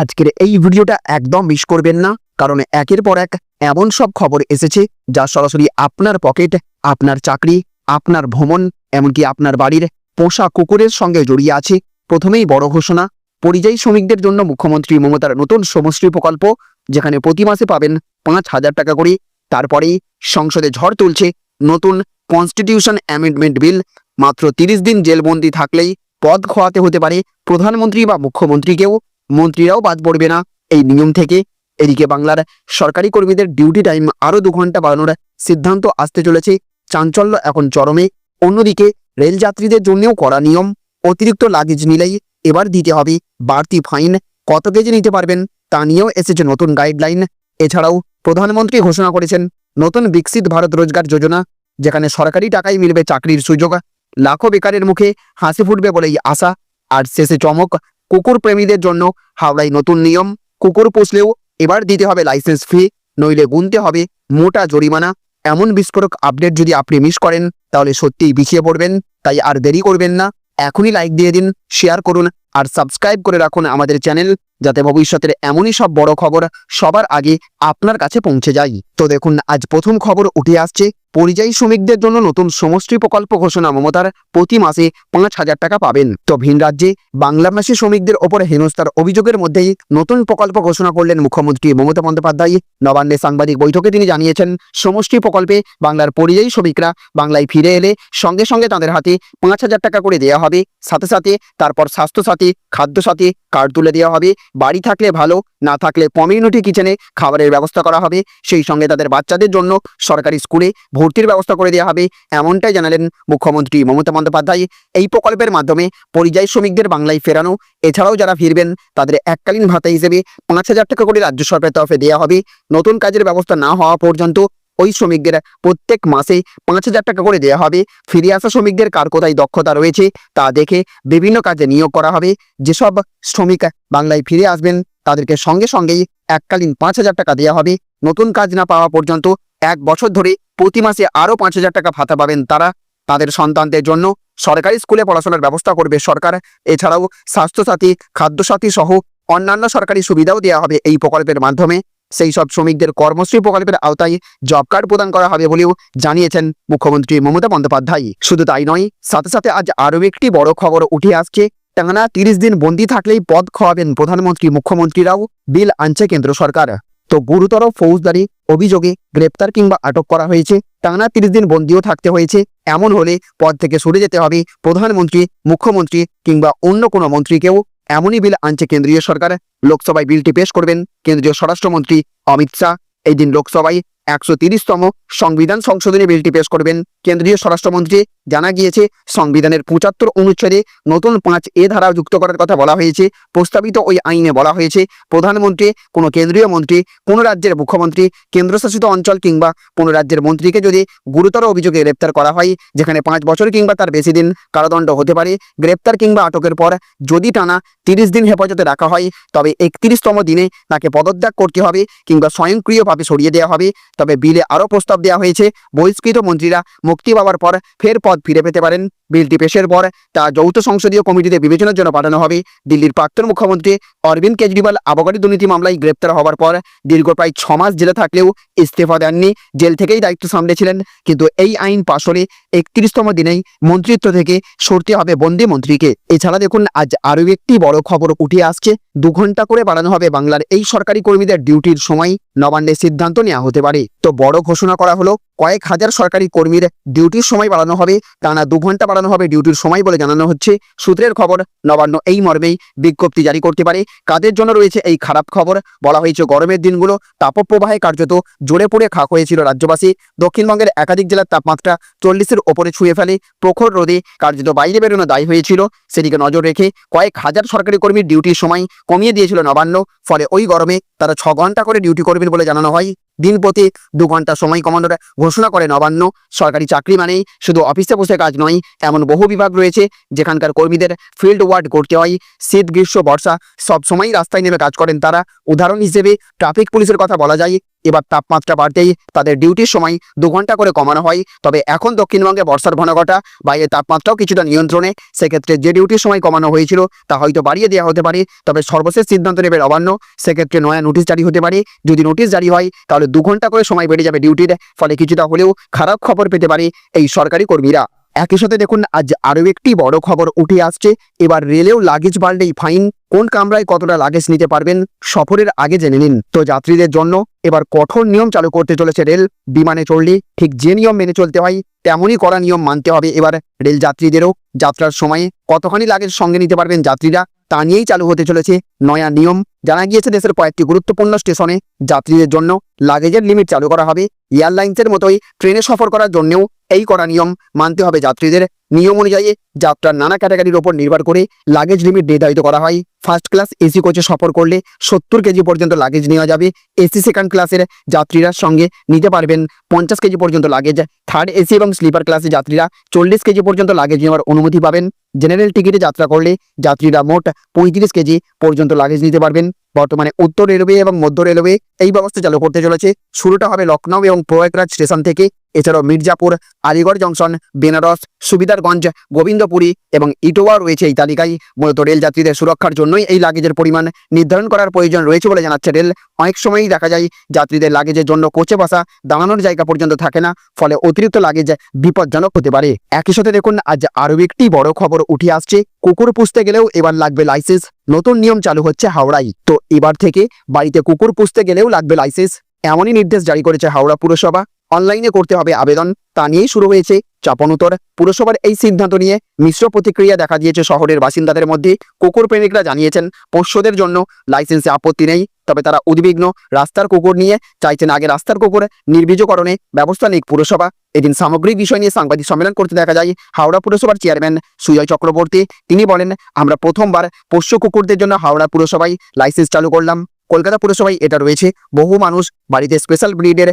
আজকের এই ভিডিওটা একদম মিস করবেন না, কারণ একের পর এক এমন সব খবর এসেছে যা সরাসরি আপনার পকেট আপনার চাকরি, আপনার ভ্রমণ, এমনকি আপনার বাড়ির পোষা কুকুরের সঙ্গে জড়িয়ে আছে। প্রথমেই বড় ঘোষণা, পরিযায়ী শ্রমিকদের জন্য মুখ্যমন্ত্রী মমতার নতুন সমষ্টি প্রকল্প, যেখানে প্রতি মাসে পাবেন পাঁচ হাজার টাকা করে। তারপরেই সংসদে ঝড় তুলছে নতুন কনস্টিটিউশন অ্যামেন্ডমেন্ট বিল মাত্র তিরিশ দিন জেলবন্দি থাকলেই পদ খোয়াতে হতে পারে প্রধানমন্ত্রী বা মুখ্যমন্ত্রীকেও। মন্ত্রীরাও বাদ পড়বে না। এই নিয়ম থেকে এদিকে বাংলার সরকারি কর্মীদের ডিউটি টাইম আরও দু ঘণ্টা বাড়ানোর সিদ্ধান্ত আসতে চলেছে। চাঞ্চল্য এখন চরমে। অন্যদিকে রেলযাত্রীদের জন্যও করা নিয়ম। অতিরিক্ত লাগেজ নিলেই এবার দিতে হবে। বাড়তি ফাইন কত কেজি নিতে পারবেন তা নিয়েও এসেছে নতুন গাইডলাইন এছাড়াও প্রধানমন্ত্রী ঘোষণা করেছেন, নতুন বিকশিত ভারত রোজগার যোজনা, যেখানে সরকারি টাকায় মিলবে চাকরির সুযোগ। লাখো বেকারের মুখে হাসি ফুটবে বলেই আশা, আর শেষে চমক কুকুর প্রেমীদের জন্য হাওড়ায় নতুন নিয়ম। কুকুর পুষলেও এবার দিতে হবে লাইসেন্স ফি নইলে গুনতে হবে মোটা জরিমানা। এমন বিস্ফোরক আপডেট যদি আপনি মিস করেন, তাহলে সত্যিই বিছিয়ে পড়বেন, তাই আর দেরি করবেন না। এখনই লাইক দিয়ে দিন শেয়ার করুন আর সাবস্ক্রাইব করে রাখুন আমাদের চ্যানেল যাতে ভবিষ্যতের এমনই সব বড় খবর সবার আগে আপনার কাছে পৌঁছে যায়। তো দেখুন, আজ প্রথম খবর উঠে আসছে। পরিযায়ী শ্রমিকদের জন্য নতুন সমষ্টি প্রকল্প ঘোষণা। মমতার প্রতি মাসে পাঁচ হাজার টাকা পাবেন। তো ভিন রাজ্যে বাংলাভাষী শ্রমিকদের ওপর হেনস্থার অভিযোগের মধ্যেই নতুন প্রকল্প ঘোষণা করলেন মুখ্যমন্ত্রী মমতা বন্দ্যোপাধ্যায়। নবান্নে সাংবাদিক বৈঠকে তিনি জানিয়েছেন, সমষ্টি প্রকল্পে বাংলার পরিযায়ী শ্রমিকরা বাংলায় ফিরে এলে সঙ্গে সঙ্গে তাদের হাতে পাঁচ হাজার টাকা করে দেওয়া হবে। সাথে সাথে তারপর স্বাস্থ্যসাথী খাদ্যসাথী কার্ড তুলে দেওয়া হবে। বাড়ি থাকলে ভালো, না থাকলে কমিউনিটি কিচেনে খাবারের ব্যবস্থা করা হবে। সেই সঙ্গে তাদের বাচ্চাদের জন্য সরকারি স্কুলে ভর্তির ব্যবস্থা করে দেওয়া হবে। এমনটাই জানালেন মুখ্যমন্ত্রী মমতা বন্দ্যোপাধ্যায়। এই প্রকল্পের মাধ্যমে পরিযায়ী শ্রমিকদের বাংলায় ফেরানো, এছাড়াও যারা ফিরবেন, তাদের এককালীন ভাতা হিসেবে পাঁচ হাজার টাকা করে রাজ্য সরকারের তরফে দেওয়া হবে। নতুন কাজের ব্যবস্থা না হওয়া পর্যন্ত ওই শ্রমিকদের প্রত্যেক মাসে পাঁচ হাজার টাকা করে দেওয়া হবে। ফিরে আসা শ্রমিকদের কার কোথায় দক্ষতা রয়েছে তা দেখে বিভিন্ন কাজে নিয়োগ করা হবে। যেসব শ্রমিক বাংলায় ফিরে আসবেন, তাদেরকে সঙ্গে সঙ্গেই এককালীন পাঁচ হাজার টাকা দেওয়া হবে। নতুন কাজ না পাওয়া পর্যন্ত এক বছর ধরে প্রতি মাসে আরও পাঁচ হাজার টাকা ভাতা পাবেন তারা। তাদের সন্তানদের জন্য সরকারি স্কুলে পড়াশোনার ব্যবস্থা করবে সরকার। এছাড়াও স্বাস্থ্যসাথী, খাদ্যসাথী সহ অন্যান্য সরকারি সুবিধাও দেওয়া হবে এই প্রকল্পের মাধ্যমে। সেই সব শ্রমিকদের কর্মশ্রী প্রকল্পের আওতায় জব কার্ড প্রদান করা হবে বলেও জানিয়েছেন মুখ্যমন্ত্রী মমতা বন্দ্যোপাধ্যায়। শুধু তাই নয়, সাথে সাথে আজ আরও একটি বড় খবর উঠে আসছে। টানা তিরিশ দিন বন্দি থাকলেই পদ খাওয়াবেন প্রধানমন্ত্রী, মুখ্যমন্ত্রীরাও বিল আনছে কেন্দ্র সরকার। তো গুরুতর ফৌজদারি অভিযোগে গ্রেপ্তার কিংবা আটক করা হয়েছে। টানা তিরিশ দিন বন্দিও থাকতে হয়েছে। এমন হলে পদ থেকে সরে যেতে হবে প্রধানমন্ত্রী, মুখ্যমন্ত্রী কিংবা অন্য কোনো মন্ত্রীকেও এমনই বিল আনছে কেন্দ্রীয় সরকার। লোকসভায় বিলটি পেশ করবেন কেন্দ্রীয় স্বরাষ্ট্রমন্ত্রী অমিত শাহ। এই দিন লোকসভায় একশো তিরিশতম সংবিধান সংশোধনী বিলটি পেশ করবেন। কেন্দ্রীয় স্বরাষ্ট্রমন্ত্রী জানা গিয়েছে, সংবিধানের পঁচাত্তর অনুচ্ছেদে নতুন পাঁচ এ ধারা যুক্ত করার কথা বলা হয়েছে। প্রস্তাবিত ওই আইনে বলা হয়েছে, প্রধানমন্ত্রী, কোনো কেন্দ্রীয় মন্ত্রী, কোনো রাজ্যের মুখ্যমন্ত্রী, কেন্দ্রশাসিত অঞ্চল কিংবা কোনো রাজ্যের মন্ত্রীকে যদি গুরুতর অভিযোগে গ্রেপ্তার করা হয়, যেখানে পাঁচ বছর কিংবা তার বেশি দিন কারাদণ্ড হতে পারে, গ্রেপ্তার কিংবা আটকের পর যদি টানা তিরিশ দিন হেফাজতে রাখা হয়, তবে একত্রিশতম দিনে তাকে পদত্যাগ করতে হবে কিংবা স্বয়ংক্রিয়ভাবে সরিয়ে দেওয়া হবে। তবে বিলে আরও প্রস্তাব দেওয়া হয়েছে। বহিষ্কৃত মন্ত্রীরা মুক্তি পাওয়ার পর ফের পদ ফিরে পেতে পারেন। বিলটি পেশের পর তা যৌথ সংসদীয় কমিটিতে বিবেচনার জন্য পাঠানো হবে। দিল্লির প্রাক্তন মুখ্যমন্ত্রী অরবিন্দ কেজরিওয়াল আবগারি দুর্নীতি মামলায় গ্রেপ্তার হওয়ার পর দীর্ঘ প্রায় ছ মাস জেলে থাকলেও ইস্তফা দেননি। জেল থেকেই দায়িত্ব সামলেছিলেন, কিন্তু এই আইন পাশ হলে একত্রিশতম দিনেই মন্ত্রিত্ব থেকে সরতে হবে বন্দী মন্ত্রীকে। এছাড়া দেখুন, আজ আরও একটি বড় খবর উঠে আসছে। দু ঘণ্টা করে বাড়ানো হবে বাংলার এই সরকারি কর্মীদের ডিউটির সময়। নবান্নে সিদ্ধান্ত নেওয়া হতে পারে। তো বড় ঘোষণা করা হলো, কয়েক হাজার সরকারি কর্মীর ডিউটির সময় বাড়ানো হবে। টানা দু ঘণ্টা বাড়ানো হবে। ডিউটির সময় বলে জানানো হচ্ছে, সূত্রের খবর, নবান্ন এই মর্মেই বিজ্ঞপ্তি জারি করতে পারে। কাদের জন্য রয়েছে এই খারাপ খবর? বলা হয়েছে, গরমের দিনগুলো তাপপ্রবাহে কার্যত জোরে পড়ে খাক হয়েছিল রাজ্যবাসী। দক্ষিণবঙ্গের একাধিক জেলার তাপমাত্রা চল্লিশের ওপরে ছুঁয়ে ফেলে। প্রখর রোদে কার্যত বাইরে বেরোনো দায়ী হয়েছিল। সেদিকে নজর রেখে কয়েক হাজার সরকারি কর্মীর ডিউটির সময় কমিয়ে দিয়েছিল নবান্ন। ফলে ওই গরমে তারা ছ ঘণ্টা করে ডিউটি করবেন বলে জানানো হয়। দিন প্রতি দু ঘণ্টা সময় কমানোর ঘোষণা করে নবান্ন সরকারি চাকরি মানেই শুধু অফিসে বসে কাজ নয়, এমন বহু বিভাগ রয়েছে যেখানকার কর্মীদের ফিল্ড ওয়ার্ড করতে হয়। শীত, গ্রীষ্ম, বর্ষা সব সময়ই রাস্তায় নেমে কাজ করেন তারা। উদাহরণ হিসেবে ট্রাফিক পুলিশের কথা বলা যায়। এবার তাপমাত্রা বাড়তেই তাদের ডিউটির সময় দু ঘণ্টা করে কমানো হয়। তবে এখন দক্ষিণবঙ্গে বর্ষার ঘনঘটা বাইরে তাপমাত্রাও কিছুটা নিয়ন্ত্রণে, সেক্ষেত্রে যে ডিউটির সময় কমানো হয়েছিল তা হয়তো বাড়িয়ে দেওয়া হতে পারে। তবে সর্বশেষ সিদ্ধান্ত নেবে নবান্ন সেক্ষেত্রে নয়া নোটিশ জারি হতে পারে। যদি নোটিশ জারি হয়, তাহলে দু ঘণ্টা করে সময় বেড়ে যাবে ডিউটির, ফলে কিছুটা হলেও খারাপ খবর পেতে পারে এই সরকারি কর্মীরা। একই সাথে দেখুন, আজ আরও একটি বড় খবর উঠে আসছে। এবার রেলেও লাগেজ বাড়লেই ফাইন কোন কামরায় কতটা লাগেজ নিতে পারবেন, সফরের আগে জেনে নিন। তো যাত্রীদের জন্য এবার কঠোর নিয়ম চালু করতে চলেছে রেল। বিমানে চড়লে ঠিক যে নিয়ম মেনে চলতে হয়, তেমনই করা নিয়ম মানতে হবে। এবার রেল যাত্রীদেরও যাত্রার সময়ে কতখানি লাগেজ সঙ্গে নিতে পারবেন যাত্রীরা তা নিয়েই চালু হতে চলেছে নয়া নিয়ম। জানা গিয়েছে দেশের কয়েকটি গুরুত্বপূর্ণ স্টেশনে যাত্রীদের জন্য লাগেজের লিমিট চালু করা হবে। এয়ারলাইন্সের মতোই ট্রেনে সফর করার জন্যও এই করা নিয়ম মানতে হবে যাত্রীদের। নিয়ম অনুযায়ী যাত্রার নানা ক্যাটাগরির ওপর নির্ভর করে লাগেজ লিমিট নির্ধারিত করা হয়। ফার্স্ট ক্লাস এসি কোচে সফর করলে সত্তর কেজি পর্যন্ত লাগেজ নেওয়া যাবে। এসি সেকেন্ড ক্লাসের যাত্রীরা সঙ্গে নিতে পারবেন। পঞ্চাশ কেজি পর্যন্ত লাগেজ। থার্ড এসি এবং স্লিপার ক্লাসে যাত্রীরা চল্লিশ কেজি পর্যন্ত লাগেজ নেওয়ার অনুমতি পাবেন। জেনারেল টিকিটে যাত্রা করলে যাত্রীরা মোট পঁয়ত্রিশ কেজি পর্যন্ত লাগেজ নিতে পারবেন। বর্তমানে উত্তর রেলওয়ে এবং মধ্য রেলওয়ে এই ব্যবস্থা চালু করতে চলেছে। শুরুটা হবে লখনৌ এবং প্রয়াগরাজ স্টেশন থেকে। এছাড়াও মির্জাপুর, আলিগড় জংশন, বেনারস, সুবিধারগঞ্জ, গোবিন্দপুরী এবং ইটোয়া রয়েছে এই তালিকায়। মূলত রেল যাত্রীদের সুরক্ষার জন্যই এই লাগেজের পরিমাণ নির্ধারণ করার প্রয়োজন রয়েছে বলে জানাচ্ছে রেল। অনেক সময়ই দেখা যায় যাত্রীদের লাগেজের জন্য কোচে বসা দাঁড়ানোর জায়গা পর্যন্ত থাকে না, ফলে অতিরিক্ত লাগেজ বিপজ্জনক হতে পারে। একই সাথে দেখুন, আজ আরও একটি বড় খবর উঠে আসছে। কুকুর পুষতে গেলেও এবার লাগবে লাইসেন্স নতুন নিয়ম চালু হচ্ছে হাওড়ায়। তো এবার থেকে বাড়িতে কুকুর পুষতে গেলেও লাগবে লাইসেন্স এমনই নির্দেশ জারি করেছে হাওড়া পুরসভা। অনলাইনে করতে হবে আবেদন। তা নিয়েই শুরু হয়েছে চাপানুতর পুরসভার এই সিদ্ধান্ত নিয়ে মিশ্র প্রতিক্রিয়া দেখা দিয়েছে শহরের বাসিন্দাদের মধ্যে। কুকুর প্রেমিকরা জানিয়েছেন, পোষ্যদের জন্য লাইসেন্সে আপত্তি নেই, তবে তারা উদ্বিগ্ন। রাস্তার কুকুর নিয়ে চাইছেন আগে রাস্তার কুকুর নির্বীজকরণে ব্যবস্থা নিক পুরসভা। এদিন সামগ্রিক বিষয় নিয়ে সাংবাদিক সম্মেলন করতে দেখা যায় হাওড়া পুরসভার চেয়ারম্যান সুজয় চক্রবর্তী। তিনি বলেন, আমরা প্রথমবার পোষ্য কুকুরদের জন্য হাওড়া পুরসভায় লাইসেন্স চালু করলাম। কলকাতা পুরসভায় এটা রয়েছে। বহু মানুষ বাড়িতে স্পেশাল ব্রিডের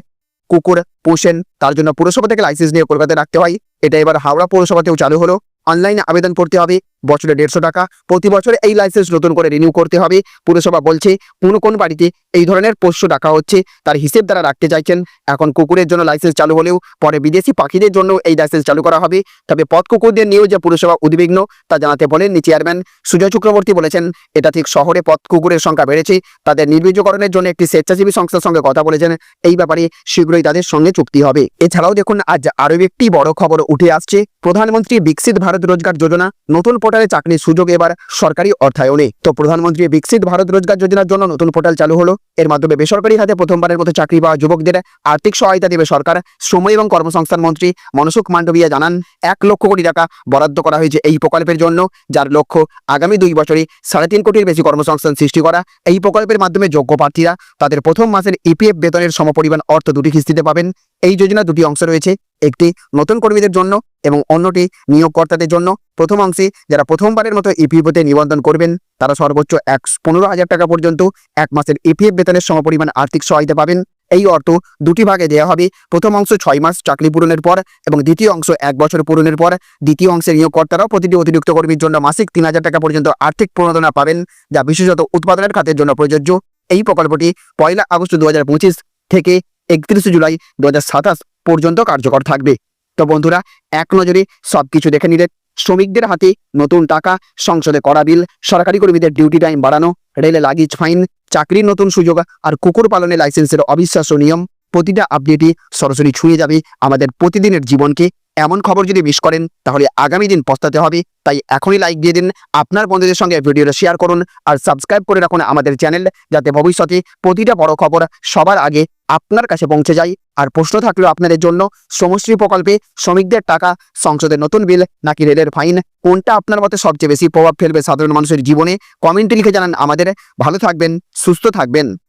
কুকুর পোষেন তার জন্য পুরসভা থেকে লাইসেন্স নিয়ে কলকাতায় রাখতে হয়। এটা এবার হাওড়া পৌরসভাতেও চালু হলো। অনলাইনে আবেদন করতে হবে। বছরে দেড়শো টাকা। প্রতি বছর এই লাইসেন্স নতুন করে রিনিউ করতে হবে। পুরসভা বলছে, কোন কোন বাড়িতে এই ধরনের পোষ্য ডাকা হচ্ছে, তার হিসেব তারা রাখতে চাইছেন। এখন কুকুরের জন্য লাইসেন্স চালু হলেও পরে বিদেশি পাখিদের জন্য এই লাইসেন্স চালু করা হবে। তবে পথ কুকুরদের নিয়েও যে পুরসভা উদ্বিগ্ন, তা জানাতে বলেননি চেয়ারম্যান সুজয় চক্রবর্তী বলেছেন, এটা ঠিক শহরে পথ কুকুরের সংখ্যা বেড়েছে। তাদের নির্বীজকরণের জন্য একটি স্বেচ্ছাসেবী সংস্থার সঙ্গে কথা বলেছেন। এই ব্যাপারে শীঘ্রই তাদের সঙ্গে চুক্তি হবে। এছাড়াও দেখুন, আজ আরও একটি বড় খবর উঠে আসছে। প্রধানমন্ত্রী বিকশিত ভারত রোজগার যোজনা নতুন পোর্টালে চাকরির সুযোগ এবার সরকারি অর্থায়নে। তো প্রধানমন্ত্রী বিকশিত ভারত রোজগার যোজনার জন্য নতুন পোর্টাল চালু হলো। এর মাধ্যমে বেসরকারি হাতে প্রথমবারের মতো চাকরি পাওয়া যুবকদের আর্থিক সহায়তা দেবে সরকার। শ্রম এবং কর্মসংস্থান মন্ত্রী মনসুখ মান্ডবিয়া জানান, এক লক্ষ কোটি টাকা বরাদ্দ করা হয়েছে এই প্রকল্পের জন্য, যার লক্ষ্য আগামী দুই বছরে সাড়ে তিন কোটির বেশি কর্মসংস্থান সৃষ্টি করা। এই প্রকল্পের মাধ্যমে যোগ্য প্রার্থীরা তাদের প্রথম মাসের ইপিএফ বেতনের সমপরিমাণ অর্থ দুটি কিস্তিতে পাবেন। এই যোজনা দুটি অংশ রয়েছে। একটি নতুন কর্মীদের জন্য এবং অন্যটি নিয়োগকর্তাদের জন্য। প্রথম অংশে যারা প্রথমবারের মতো ইপিএফতে নিবন্ধন করবেন, তারা সর্বোচ্চ এক পনেরো হাজার টাকা পর্যন্ত এক মাসের ইপিএফ বেতনের সমপরিমাণ আর্থিক সহায়তা পাবেন। এই অর্থ দুটি ভাগে দেওয়া হবে। প্রথম অংশ ছয় মাস চাকরি পূরণের পর এবং দ্বিতীয় অংশ এক বছর পূরণের পর। দ্বিতীয় অংশের নিয়োগকর্তারাও প্রতিটি অতিরিক্ত কর্মীর জন্য মাসিক তিন হাজার টাকা পর্যন্ত আর্থিক প্রণোদনা পাবেন, যা বিশেষত উৎপাদনের খাতের জন্য প্রযোজ্য। এই প্রকল্পটি পয়লা আগস্ট দু হাজার পঁচিশ থেকে একত্রিশে জুলাই দু হাজার সাতাশ পর্যন্ত কার্যকর থাকবে। তো বন্ধুরা, এক নজরে সবকিছু দেখে নিলেন শ্রমিকদের হাতে নতুন টাকা সংসদে করা বিল, সরকারি কর্মীদের ডিউটি টাইম বাড়ানো, রেলে লাগেজ ফাইন চাকরির নতুন সুযোগ আর কুকুর পালনে লাইসেন্সের অবিশ্বাস্য নিয়ম। প্রতিটা আপডেটই সরাসরি ছুঁয়ে যাবে আমাদের প্রতিদিনের জীবনকে। এমন খবর যদি মিস করেন, তাহলে আগামী দিন পস্তাতে হবে। তাই এখনই লাইক দিয়ে দিন, আপনার বন্ধুদের সঙ্গে ভিডিওটা শেয়ার করুন আর সাবস্ক্রাইব করে রাখুন আমাদের চ্যানেল যাতে ভবিষ্যতে প্রতিটা বড় খবর সবার আগে আপনার কাছে পৌঁছে যায়। আর প্রশ্ন থাকলেও আপনাদের জন্য সমষ্টি প্রকল্পে শ্রমিকদের টাকা, সংসদের নতুন বিল, নাকি রেলের ফাইন? কোনটা আপনার মতে সবচেয়ে বেশি প্রভাব ফেলবে সাধারণ মানুষের জীবনে? কমেন্টে লিখে জানান আমাদের। ভালো থাকবেন, সুস্থ থাকবেন।